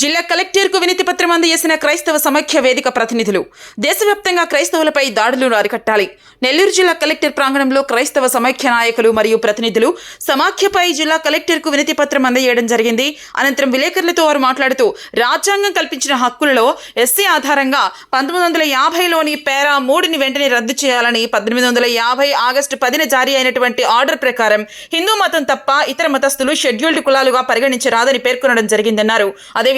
జిల్లా కలెక్టర్కు వినతి పత్రం అందజేసిన క్రైస్తవ సమైక్య వేదిక ప్రతినిధులు దేశవ్యాప్తంగా క్రైస్తవులపై దాడులను అరికట్టాలి. నెల్లూరు జిల్లా కలెక్టర్ ప్రాంగణంలో క్రైస్తవ సమైక్య నాయకులు మరియు ప్రతినిధులు సమాఖ్యపై జిల్లా కలెక్టర్కు వినతి పత్రం అందజేయడం జరిగింది. అనంతరం విలేకరులతో వారు మాట్లాడుతూ రాజ్యాంగం కల్పించిన హక్కులలో ఎస్సీ ఆధారంగా పంతొమ్మిది వందల యాభైలోని పేరా మూడుని వెంటనే రద్దు చేయాలని పద్దెనిమిది వందల యాభై ఆగస్టు పదిన జారీ అయినటువంటి ఆర్డర్ ప్రకారం హిందూ మతం తప్ప ఇతర మతస్థులు షెడ్యూల్డ్ కులాలుగా పరిగణించరాదని పేర్కొనడం జరిగిందన్నారు.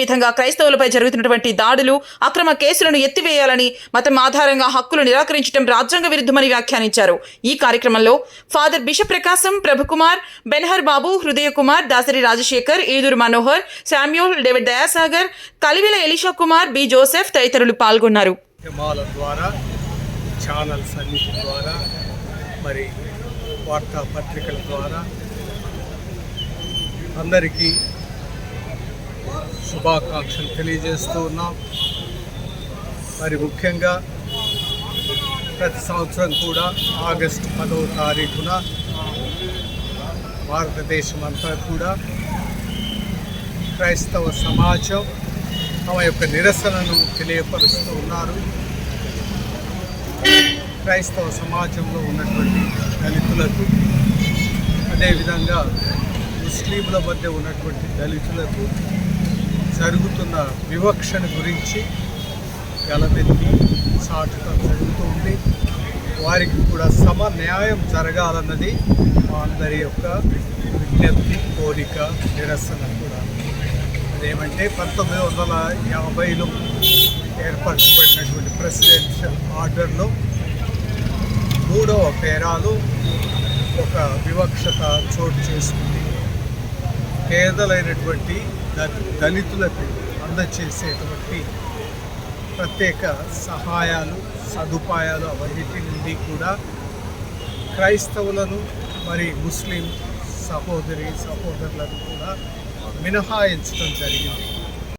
అదేవిధంగా క్రైస్తవులపై జరుగుతున్నటువంటి దాడులు అక్రమ కేసులను ఎత్తివేయాలని మతం ఆధారంగా హక్కులు నిరాకరించడం రాజ్యాంగ విరుద్ధమని వ్యాఖ్యానించారు. ఈ కార్యక్రమంలో father bishop Prakasam Prabhukumar Benhur Babu Hrudaya Kumar Dasari Rajasekhar Eduru Manohar Samuel David Dayasagar Kalivila Elisha Kumar B Joseph తదితరులు పాల్గొన్నారు. ద్వారా ఛానల్స్ అన్నిటి ద్వారా మరి వార్తాపత్రికల ద్వారా అందరికీ శుభాకాంక్షలు తెలియజేస్తూ ఉన్నాం. మరి ముఖ్యంగా ప్రతి సంవత్సరం కూడా ఆగస్టు పదవ తారీఖున భారతదేశం అంతా కూడా క్రైస్తవ సమాజం తమ యొక్క నిరసనను తెలియపరుస్తూ ఉన్నారు. క్రైస్తవ సమాజంలో ఉన్నటువంటి దళితులకు అదేవిధంగా ముస్లింల మధ్య ఉన్నటువంటి దళితులకు జరుగుతున్న వివక్షణ గురించి గలమెత్తి జరుగుతూ ఉంది. వారికి కూడా సమ న్యాయం జరగాలన్నది మా అందరి యొక్క విజ్ఞప్తి కోరిక నిరసన కూడా. అదేమంటే పంతొమ్మిది వందల యాభైలో ఏర్పరచబడినటువంటి ప్రెసిడెన్షియల్ ఆర్డర్లో మూడవ పేరాలు ఒక వివక్షత చోటు చేసుకుంది. పేదలైనటువంటి ద- దళితులకు అందచేసేటువంటి ప్రత్యేక సహాయాలు సదుపాయాలు అవన్నిటి నుండి కూడా క్రైస్తవులను మరి ముస్లిం సహోదరి సహోదరులను కూడా మినహాయించడం జరిగింది.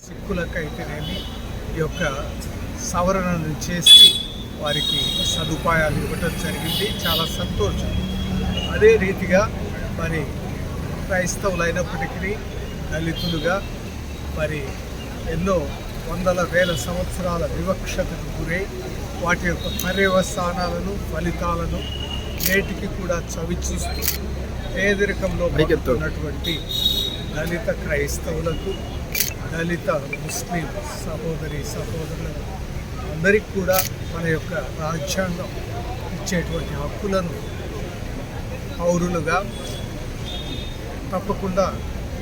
సిక్కులకైతేనేమి ఈ యొక్క సవరణను చేసి వారికి సదుపాయాలు ఇవ్వటం జరిగింది. చాలా సంతోషం. అదే రీతిగా మరి క్రైస్తవులైనప్పటికీ దళితులుగా మరి ఎన్నో వందల వేల సంవత్సరాల వివక్షతకు గురై వాటి యొక్క పర్యవసానాలను ఫలితాలను నేటికి కూడా చవిచూస్తూ పేదరికంలో ఉన్నటువంటి దళిత క్రైస్తవులకు దళిత ముస్లిం సహోదరి సహోదరులకు అందరికీ కూడా మన యొక్క రాజ్యాంగం ఇచ్చేటువంటి హక్కులను పౌరులుగా తప్పకుండా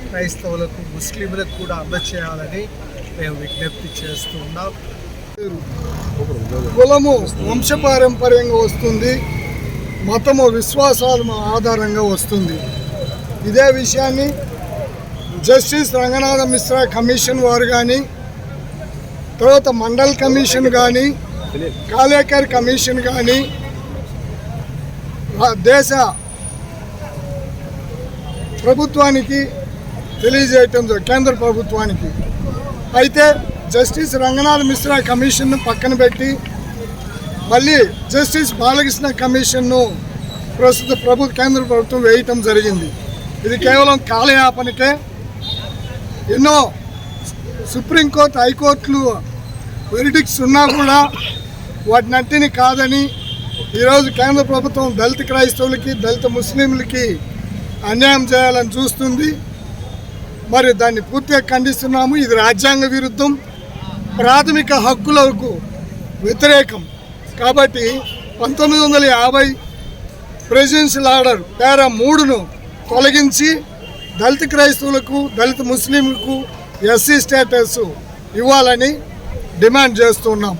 క్రైస్తవులకు ముస్లింలకు కూడా అందచేయాలని మేము విజ్ఞప్తి చేస్తూ ఉన్నాం. కులము వంశపారంపర్యంగా వస్తుంది. మతము విశ్వాసాల ఆధారంగా వస్తుంది. ఇదే విషయాన్ని జస్టిస్ రంగనాథ మిశ్రా కమిషన్ వారు కానీ తర్వాత మండల్ కమిషన్ కానీ కాలేకర్ కమిషన్ కానీ దేశ ప్రభుత్వానికి తెలియజేయటం కేంద్ర ప్రభుత్వానికి. అయితే జస్టిస్ రంగనాథ్ మిశ్రా కమిషన్ను పక్కన పెట్టి మళ్ళీ జస్టిస్ బాలకృష్ణ కమిషన్ను ప్రస్తుత ప్రభు కేంద్ర ప్రభుత్వం వేయటం జరిగింది. ఇది కేవలం కాలయాపనకే. ఎన్నో సుప్రీంకోర్టు హైకోర్టులు వెరిడిక్స్ ఉన్నా కూడా వాటినట్టిని కాదని ఈరోజు కేంద్ర ప్రభుత్వం దళిత క్రైస్తవులకి దళిత ముస్లింలకి అన్యాయం చేయాలని చూస్తుంది. మరి దాన్ని పూర్తిగా ఖండిస్తున్నాము. ఇది రాజ్యాంగ విరుద్ధం. ప్రాథమిక హక్కులకు వ్యతిరేకం. కాబట్టి పంతొమ్మిది వందల యాభై ప్రెసిడెన్షియల్ ఆర్డర్ పేరా మూడును తొలగించి దళిత క్రైస్తవులకు దళిత ముస్లింలకు ఎస్సీ స్టేటస్ ఇవ్వాలని డిమాండ్ చేస్తున్నాం.